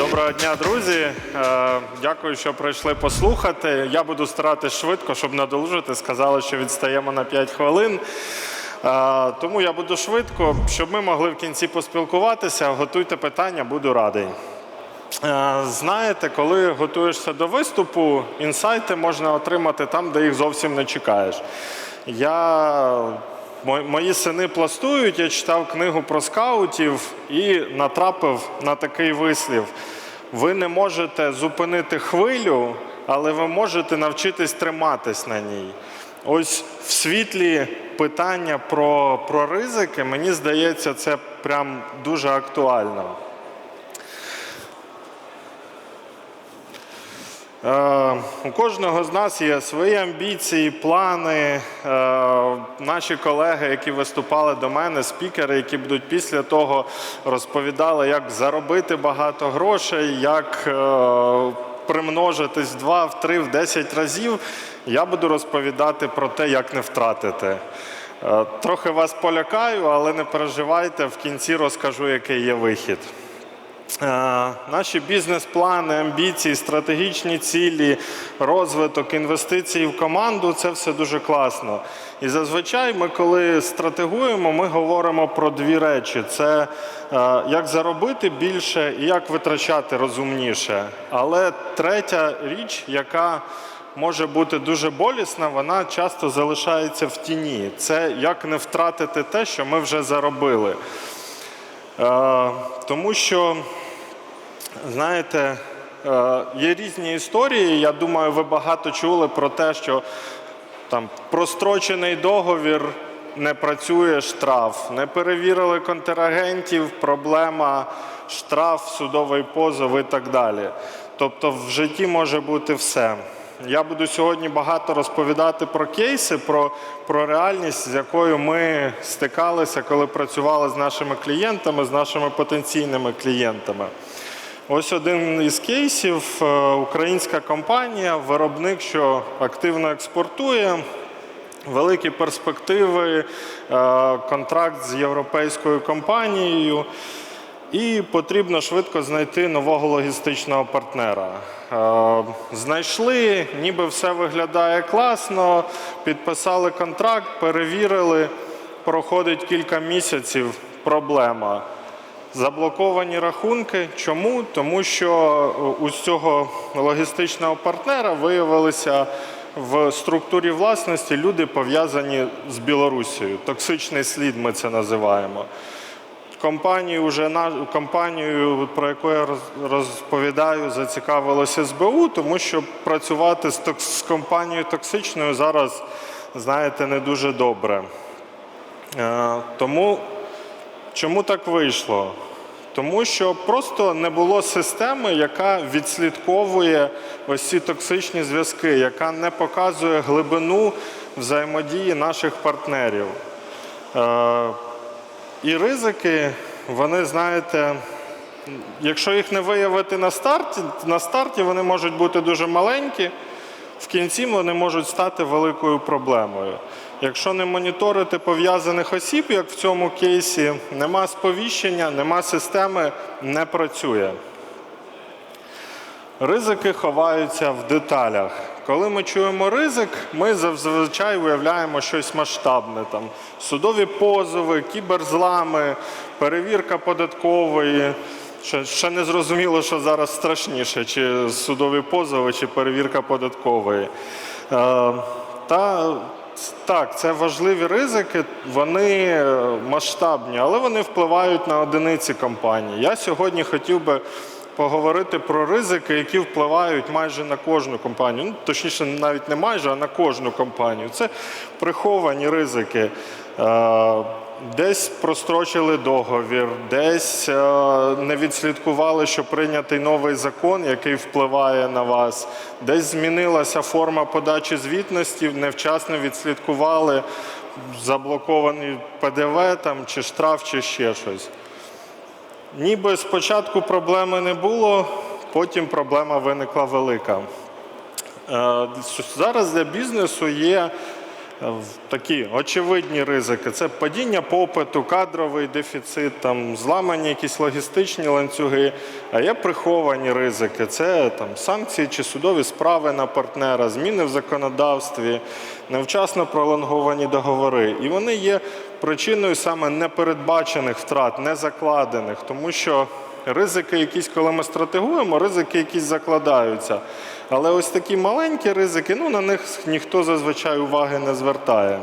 Доброго дня, друзі. Е, Дякую, що прийшли послухати. Я буду старатись швидко, щоб надолужити. Сказали, що відстаємо на 5 хвилин. Е, Тому я буду швидко, щоб ми могли в кінці поспілкуватися. Готуйте питання, буду радий. Е, Знаєте, коли готуєшся до виступу, інсайти можна отримати там, де їх зовсім не чекаєш. Я, мої сини пластують, я читав книгу про скаутів і натрапив на такий вислів. Ви не можете зупинити хвилю, але ви можете навчитись триматись на ній. Ось в світлі питання про, про ризики, мені здається, це прям дуже актуально. У кожного з нас є свої амбіції, плани. Е, Наші колеги, які виступали до мене, спікери, які будуть після того розповідали, як заробити багато грошей, як е, примножитись 2, в 3, в 10 разів. Я буду розповідати про те, як не втратити. Е, Трохи вас полякаю, але не переживайте, в кінці розкажу, який є вихід. Е, Наші бізнес-плани, амбіції, стратегічні цілі, розвиток, інвестиції в команду це все дуже класно. І зазвичай ми, коли стратегуємо, ми говоримо про дві речі: це е, як заробити більше і як витрачати розумніше. Але третя річ, яка може бути дуже болісна, вона часто залишається в тіні. Це як не втратити те, що ми вже заробили. Е, Тому що, знаєте, е, є різні історії. Я думаю, ви багато чули про те, що там прострочений договір не працює штраф, не перевірили контрагентів, проблема, штраф, судовий позов і так далі. Тобто в житті може бути все. Я буду сьогодні багато розповідати про кейси, про, про реальність, з якою ми стикалися, коли працювали з нашими клієнтами, з нашими потенційними клієнтами. Ось один із кейсів. Е, Українська компанія, виробник, що активно експортує, великі перспективи, е, контракт з європейською компанією. І потрібно швидко знайти нового логістичного партнера. Е, Знайшли, ніби все виглядає класно, підписали контракт, перевірили. Проходить кілька місяців. Проблема. Заблоковані рахунки. Чому? Тому що е, у цього логістичного партнера виявилися в структурі власності люди пов'язані з Білорусією. Токсичний слід ми це називаємо. Компанію, вже компанію, про яку я розповідаю, зацікавилося СБУ, тому що працювати з, з компанією токсичною зараз, знаєте, не дуже добре. Е, Тому чому так вийшло? Тому що просто не було системи, яка відслідковує ось ці токсичні зв'язки, яка не показує глибину взаємодії наших партнерів. Е, І ризики, вони, знаєте, якщо їх не виявити на старті, на старті вони можуть бути дуже маленькі, в кінці вони можуть стати великою проблемою. Якщо не моніторити пов'язаних осіб, як в цьому кейсі, нема сповіщення, нема системи, не працює. Ризики ховаються в деталях. Коли ми чуємо ризик, ми зазвичай уявляємо щось масштабне. Там судові позови, кіберзлами, перевірка податкової. Ще, ще не зрозуміло, що зараз страшніше, чи судові позови, чи перевірка податкової. Е, та так, це важливі ризики, вони е, масштабні, але вони впливають на одиниці компаній. Я сьогодні хотів би поговорити про ризики, які впливають майже на кожну компанію. Ну, точніше, навіть не майже, а на кожну компанію. Це приховані ризики. Десь прострочили договір, десь е, не відслідкували, що прийнятий новий закон, який впливає на вас, десь змінилася форма подачі звітності, невчасно відслідкували заблокований ПДВ там, чи штраф, чи ще щось. Ніби спочатку проблеми не було, потім проблема виникла велика. Е, Зараз для бізнесу є такі очевидні ризики: це падіння попиту, кадровий дефіцит, там, зламані якісь логістичні ланцюги. А є приховані ризики: це там, санкції чи судові справи на партнера, зміни в законодавстві, невчасно пролонговані договори. І вони є причиною саме непередбачених втрат, незакладених, тому що. Ризики якісь, коли ми стратегуємо, ризики якісь закладаються. Але ось такі маленькі ризики, ну на них ніхто зазвичай уваги не звертає.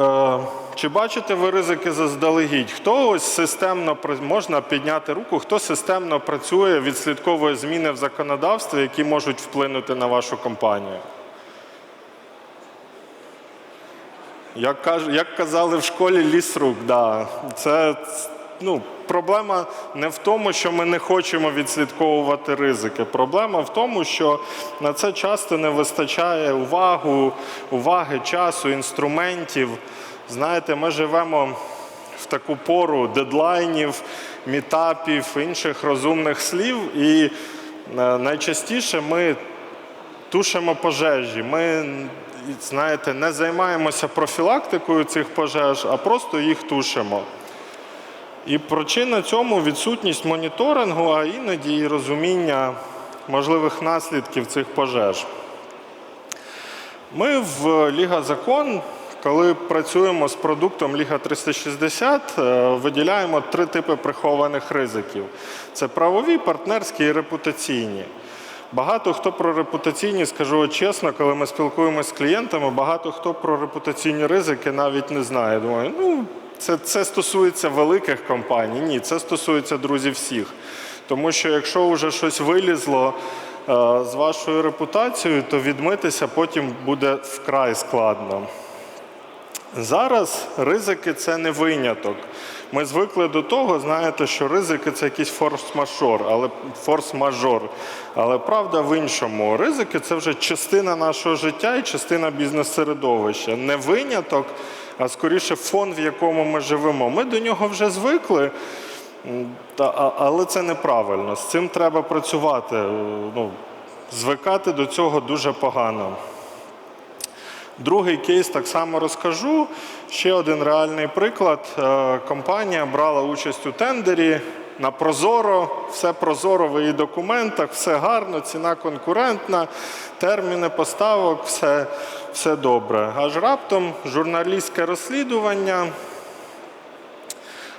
Е, Чи бачите ви ризики заздалегідь? Хто ось системно можна підняти руку, хто системно працює, відслідковує зміни в законодавстві, які можуть вплинути на вашу компанію? Як, каж, як казали в школі, ліс рук. Да. Це ну, проблема не в тому, що ми не хочемо відслідковувати ризики. Проблема в тому, що на це часто не вистачає увагу, уваги, часу, інструментів. Знаєте, ми живемо в таку пору дедлайнів, мітапів, інших розумних слів, і е, найчастіше ми тушимо пожежі. Ми, знаєте, не займаємося профілактикою цих пожеж, а просто їх тушимо. І причина цьому відсутність моніторингу, а іноді і розуміння можливих наслідків цих пожеж. Ми в Ліга Закон, коли працюємо з продуктом Ліга 360, е, виділяємо три типи прихованих ризиків: це правові, партнерські і репутаційні. Багато хто про репутаційні, скажу чесно, коли ми спілкуємося з клієнтами, багато хто про репутаційні ризики навіть не знає. Думаю, ну це, це стосується великих компаній. Ні, це стосується друзів всіх. Тому що якщо вже щось вилізло е, з вашою репутацією, то відмитися потім буде вкрай складно. Зараз ризики це не виняток. Ми звикли до того, знаєте, що ризики це якийсь форс-мажор, але форс-мажор. Але правда в іншому. Ризики це вже частина нашого життя і частина бізнес-середовища. Не виняток, а скоріше фон, в якому ми живемо. Ми до нього вже звикли. Та, але це неправильно. З цим треба працювати. Е, Ну, звикати до цього дуже погано. Другий кейс так само розкажу. Ще один реальний приклад. Е, Компанія брала участь у тендері на Прозоро, все прозоро в її документах, все гарно, ціна конкурентна, терміни поставок, все, все добре. Аж раптом журналістське розслідування.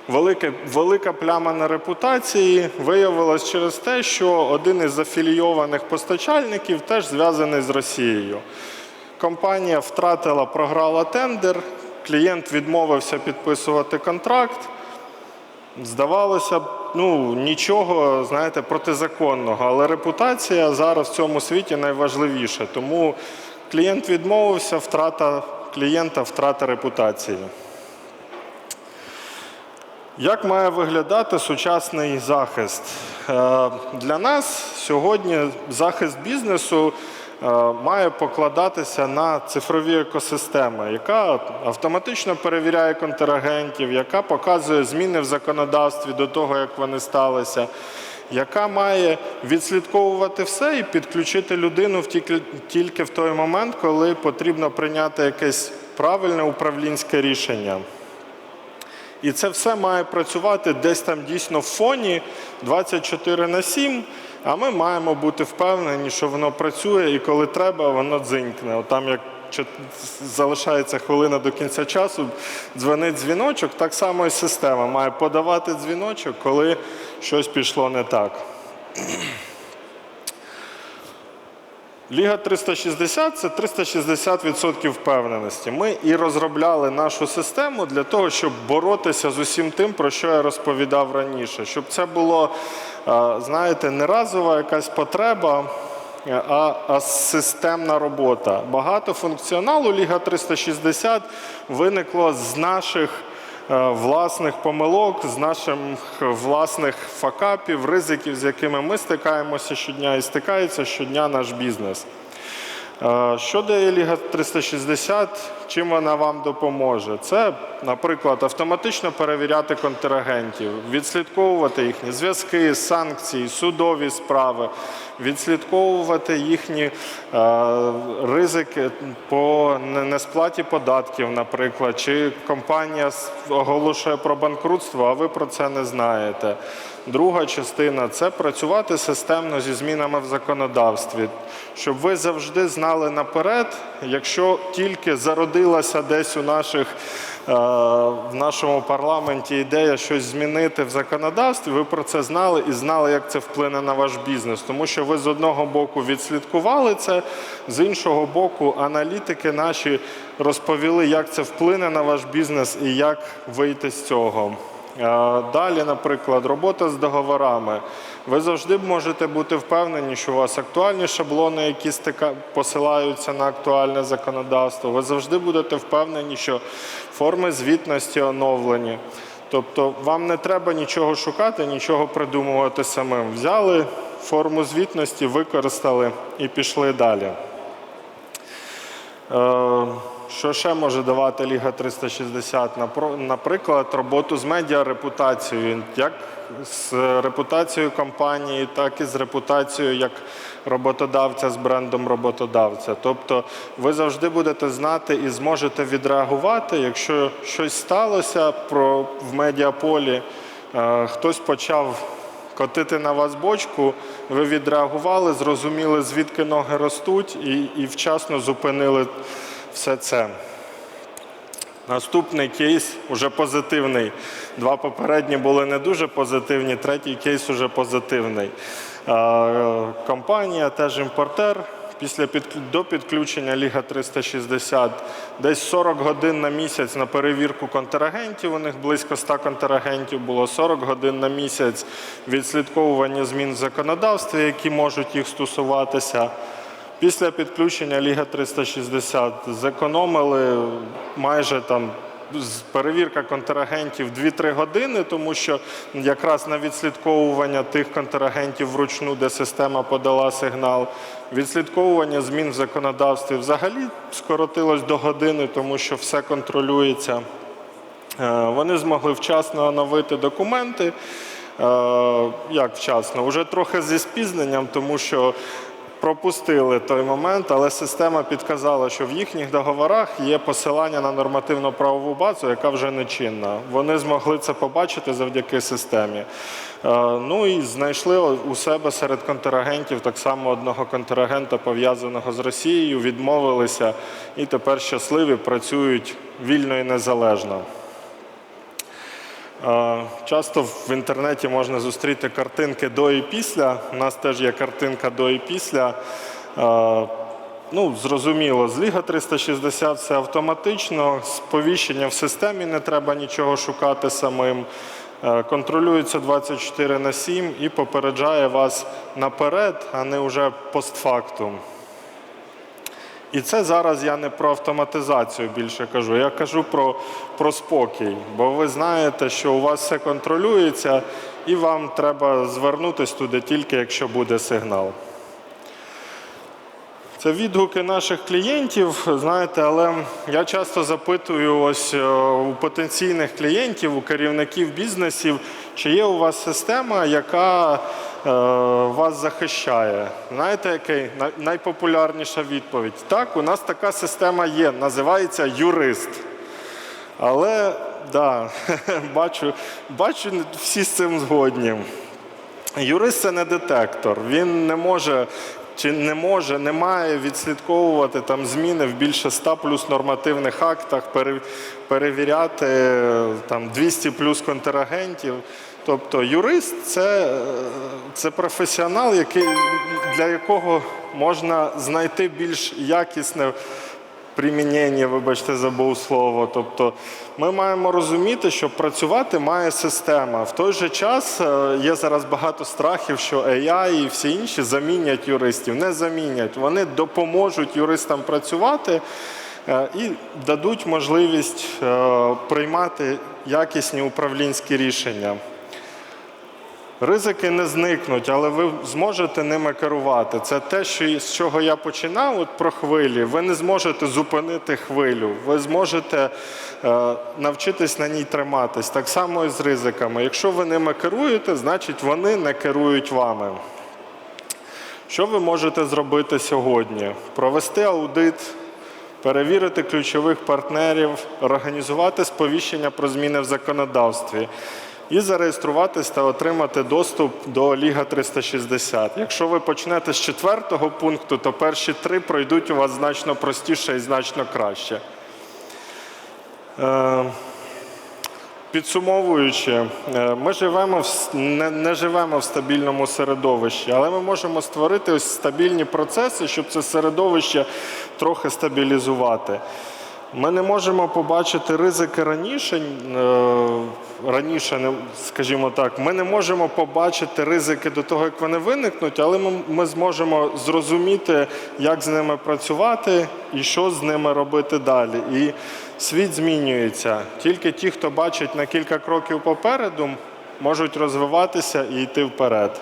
Велика, велика пляма на репутації виявилась через те, що один із афілійованих постачальників теж зв'язаний з Росією. Компанія втратила, програла тендер, клієнт відмовився підписувати контракт. Здавалося б, ну нічого, знаєте, протизаконного, але репутація зараз в цьому світі найважливіша. Тому клієнт відмовився, втрата клієнта, втрата репутації. Як має виглядати сучасний захист? Е, Для нас сьогодні захист бізнесу має покладатися на цифрові екосистеми, яка автоматично перевіряє контрагентів, яка показує зміни в законодавстві до того, як вони сталися, яка має відслідковувати все і підключити людину тільки в той момент, коли потрібно прийняти якесь правильне управлінське рішення. І це все має працювати десь там дійсно в фоні 24 на 7, а ми маємо бути впевнені, що воно працює і коли треба, воно дзинькне. От там як залишається хвилина до кінця часу, дзвонить дзвіночок, так само і система має подавати дзвіночок, коли щось пішло не так. Ліга 360 це 360% впевненості. Ми і розробляли нашу систему для того, щоб боротися з усім тим, про що я розповідав раніше. Щоб це було, знаєте, не разова якась потреба, е, а, а системна робота. Багато функціоналу Ліга 360 виникло з наших е, власних помилок, з наших власних факапів, ризиків, з якими ми стикаємося щодня і стикається щодня наш бізнес. Е, Що дає Ліга 360, чим вона вам допоможе? Це, наприклад, автоматично перевіряти контрагентів, відслідковувати їхні зв'язки, санкції, судові справи, відслідковувати їхні е, ризики по несплаті податків, наприклад, чи компанія оголошує про банкрутство, а ви про це не знаєте. Друга частина це працювати системно зі змінами в законодавстві, щоб ви завжди знали наперед, якщо тільки зародилася десь у наших е, в нашому парламенті ідея щось змінити в законодавстві, ви про це знали і знали, як це вплине на ваш бізнес. Тому що ви з одного боку відслідкували це, з іншого боку, аналітики наші розповіли, як це вплине на ваш бізнес і як вийти з цього. Е, Далі, наприклад, робота з договорами. Ви завжди можете бути впевнені, що у вас актуальні шаблони, які посилаються на актуальне законодавство. Ви завжди будете впевнені, що форми звітності оновлені. Тобто вам не треба нічого шукати, нічого придумувати самим. Взяли форму звітності, використали і пішли далі. Що ще може давати Ліга 360? Наприклад, роботу з медіа репутацією, як з репутацією компанії, так і з репутацією як роботодавця з брендом роботодавця. Тобто ви завжди будете знати і зможете відреагувати, якщо щось сталося про в медіаполі, е, хтось почав котити на вас бочку, ви відреагували, зрозуміли, звідки ноги ростуть, і, і вчасно зупинили все це. Наступний кейс уже позитивний. Два попередні були не дуже позитивні, третій кейс уже позитивний. Е, Компанія, теж імпортер. Після під, до підключення Ліга 360 десь 40 годин на місяць на перевірку контрагентів. У них близько 100 контрагентів було 40 годин на місяць відслідковування змін в законодавстві, які можуть їх стосуватися. Після підключення Ліга 360 зекономили майже там перевірка контрагентів 2-3 години, тому що якраз на відслідковування тих контрагентів вручну, де система подала сигнал, відслідковування змін в законодавстві взагалі скоротилось до години, тому що все контролюється. Е, Вони змогли вчасно оновити документи. Е, Як вчасно? Уже трохи зі спізненням, тому що пропустили той момент, але система підказала, що в їхніх договорах є посилання на нормативно-правову базу, яка вже не чинна. Вони змогли це побачити завдяки системі. Е, Ну і знайшли у себе серед контрагентів так само одного контрагента, пов'язаного з Росією, відмовилися і тепер щасливі працюють вільно і незалежно. Часто в інтернеті можна зустріти картинки до і після. У нас теж є картинка до і після. Ну, зрозуміло, з Ліга 360 все автоматично, сповіщення в системі не треба нічого шукати самим. Е, Контролюється 24 на 7 і попереджає вас наперед, а не вже постфактум. І це зараз я не про автоматизацію більше кажу, я кажу про, про спокій. Бо ви знаєте, що у вас все контролюється, і вам треба звернутися туди тільки, якщо буде сигнал. Це відгуки наших клієнтів, знаєте, але я часто запитую ось е, у потенційних клієнтів, у керівників бізнесів, чи є у вас система, яка е, вас захищає. Знаєте, який найпопулярніша відповідь? Так, у нас така система є, називається юрист. Але да, бачу, бачу, всі з цим згодні. Юрист це не детектор. Він не може чи не може, не має відслідковувати там зміни в більше 100 плюс нормативних актах, перевіряти е, там 200 плюс контрагентів. Тобто юрист це, е, це професіонал, який, для якого можна знайти більш якісне примінення, вибачте, забув слово. Тобто ми маємо розуміти, що працювати має система. В той же час е, є зараз багато страхів, що AI і всі інші замінять юристів. Не замінять. Вони допоможуть юристам працювати е, і дадуть можливість е, приймати якісні управлінські рішення. Ризики не зникнуть, але ви зможете ними керувати. Це те, що з чого я починав, от про хвилі. Ви не зможете зупинити хвилю. Ви зможете е, навчитись на ній триматись. Так само і з ризиками. Якщо ви ними керуєте, значить вони не керують вами. Що ви можете зробити сьогодні? Провести аудит, перевірити ключових партнерів, організувати сповіщення про зміни в законодавстві і зареєструватись та отримати доступ до Ліга 360. Якщо ви почнете з четвертого пункту, то перші три пройдуть у вас значно простіше і значно краще. Е, Підсумовуючи, е, ми живемо в не, не живемо в стабільному середовищі, але ми можемо створити ось стабільні процеси, щоб це середовище трохи стабілізувати. Ми не можемо побачити ризики раніше, е, раніше, скажімо так, ми не можемо побачити ризики до того, як вони виникнуть, але ми зможемо зрозуміти, як з ними працювати і що з ними робити далі. І світ змінюється. Тільки ті, хто бачить на кілька кроків попереду, можуть розвиватися і йти вперед.